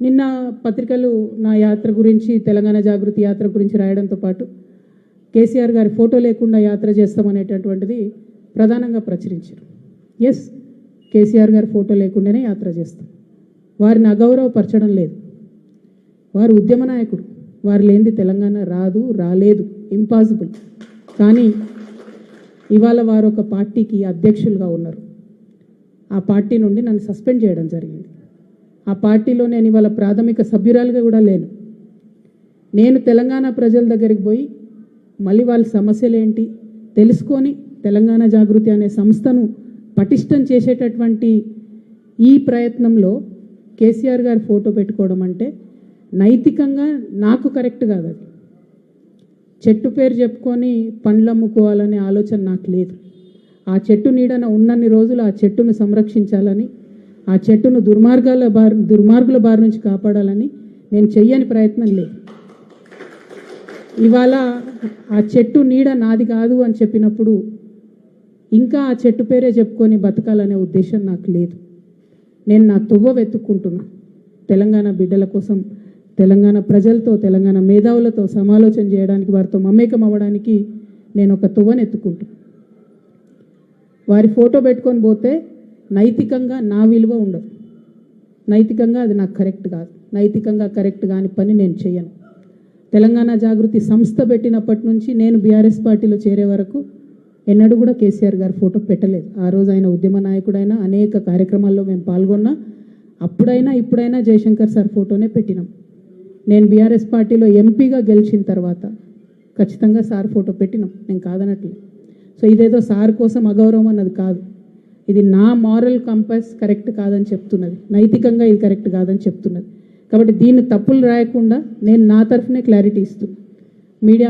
నిన్న పత్రికలు నా యాత్ర గురించి తెలంగాణ జాగృతి యాత్ర గురించి రాయడంతో పాటు కేసీఆర్ గారి ఫోటో లేకుండా యాత్ర చేస్తామనేటటువంటిది ప్రధానంగా ప్రచురించారు. ఎస్ కేసీఆర్ గారి ఫోటో లేకుండానే యాత్ర చేస్తాం. వారిని అగౌరవపరచడం లేదు. వారు ఉద్యమ నాయకుడు. వారు లేనిది తెలంగాణ రాదు రాలేదు. ఇంపాసిబుల్. కానీ ఇవాళ వారు ఒక పార్టీకి అధ్యక్షులుగా ఉన్నారు. ఆ పార్టీ నుండి నన్ను సస్పెండ్ చేయడం జరిగింది. ఆ పార్టీలో నేను ఇవాళ ప్రాథమిక సభ్యురాలుగా కూడా లేను. నేను తెలంగాణ ప్రజల దగ్గరికి పోయి మళ్ళీ వాళ్ళ సమస్యలు ఏంటి తెలుసుకొని తెలంగాణ జాగృతి అనే సంస్థను పటిష్టం చేసేటటువంటి ఈ ప్రయత్నంలో కేసీఆర్ గారి ఫోటో పెట్టుకోవడం అంటే నైతికంగా నాకు కరెక్ట్ కాదు అది. చెట్టు పేరు చెప్పుకొని పండ్లు అమ్ముకోవాలనే ఆలోచన నాకు లేదు. ఆ చెట్టు నీడన ఉన్నన్ని రోజులు ఆ చెట్టును సంరక్షించాలని ఆ చెట్టును దుర్మార్గాల బారి దుర్మార్గుల బారి నుంచి కాపాడాలని నేను చెయ్యని ప్రయత్నం లేదు. ఇవాళ ఆ చెట్టు నీడ నాది కాదు అని చెప్పినప్పుడు ఇంకా ఆ చెట్టు పేరే చెప్పుకొని బతకాలనే ఉద్దేశం నాకు లేదు. నేను నా తువ్వ వెతుక్కుంటున్నా. తెలంగాణ బిడ్డల కోసం తెలంగాణ ప్రజలతో తెలంగాణ మేధావులతో సమాలోచన చేయడానికి వారితో మమేకం అవ్వడానికి నేను ఒక తువ్వను ఎత్తుకుంటున్నా. వారి ఫోటో పెట్టుకొని పోతే నైతికంగా నా విలువ ఉండదు. నైతికంగా అది నాకు కరెక్ట్ కాదు. నైతికంగా కరెక్ట్ కాని పని నేను చేయను తెలంగాణ జాగృతి సంస్థ పెట్టినప్పటి నుంచి నేను బీఆర్ఎస్ పార్టీలో చేరే వరకు ఎన్నడూ కూడా కేసీఆర్ గారి ఫోటో పెట్టలేదు. ఆ రోజు ఆయన ఉద్యమ నాయకుడైనా అనేక కార్యక్రమాల్లో మేము పాల్గొన్నా అప్పుడైనా ఇప్పుడైనా జయశంకర్ సార్ ఫోటోనే పెట్టినాం. నేను బీఆర్ఎస్ పార్టీలో ఎంపీగా గెలిచిన తర్వాత ఖచ్చితంగా సార్ ఫోటో పెట్టినాం. నేను కాదనట్లేదు. సో ఇదేదో సార్ కోసం అగౌరవం అన్నది కాదు. ఇది నా మారల్ కంపస్ కరెక్ట్ కాదని చెప్తున్నది. నైతికంగా ఇది కరెక్ట్ కాదని చెప్తున్నది. కాబట్టి దీన్ని తప్పులు రాయకుండా నేను నా తరఫునే క్లారిటీ ఇస్తున్నాను మీడియా